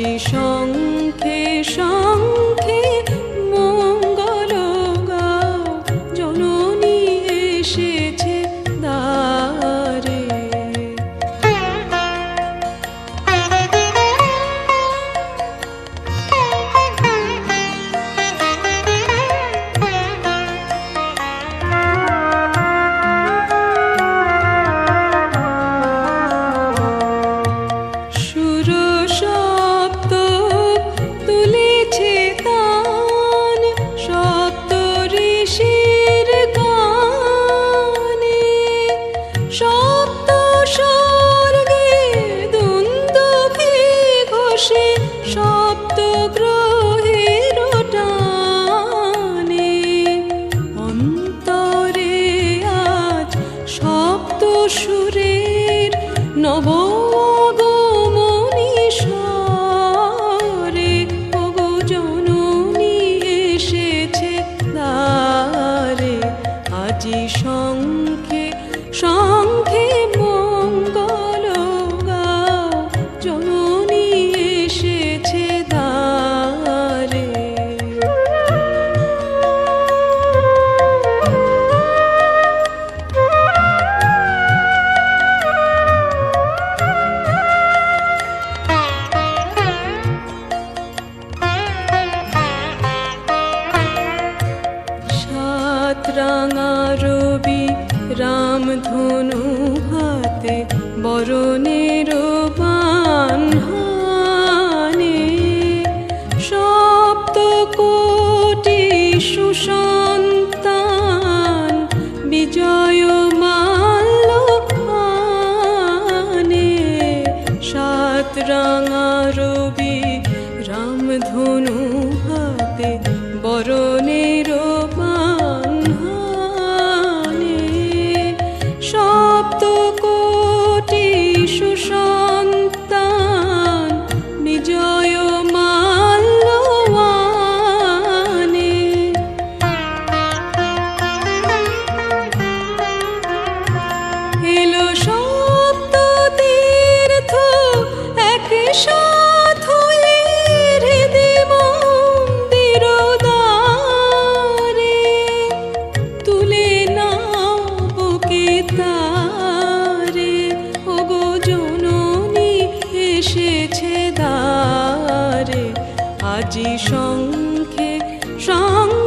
ईशेषा অসুরের নব রাম ধনু হাতে বরণের বান সপ্ত কোটি সুসন্তান বিজয় মাল্য সাত রাঙা আজি সংখে সং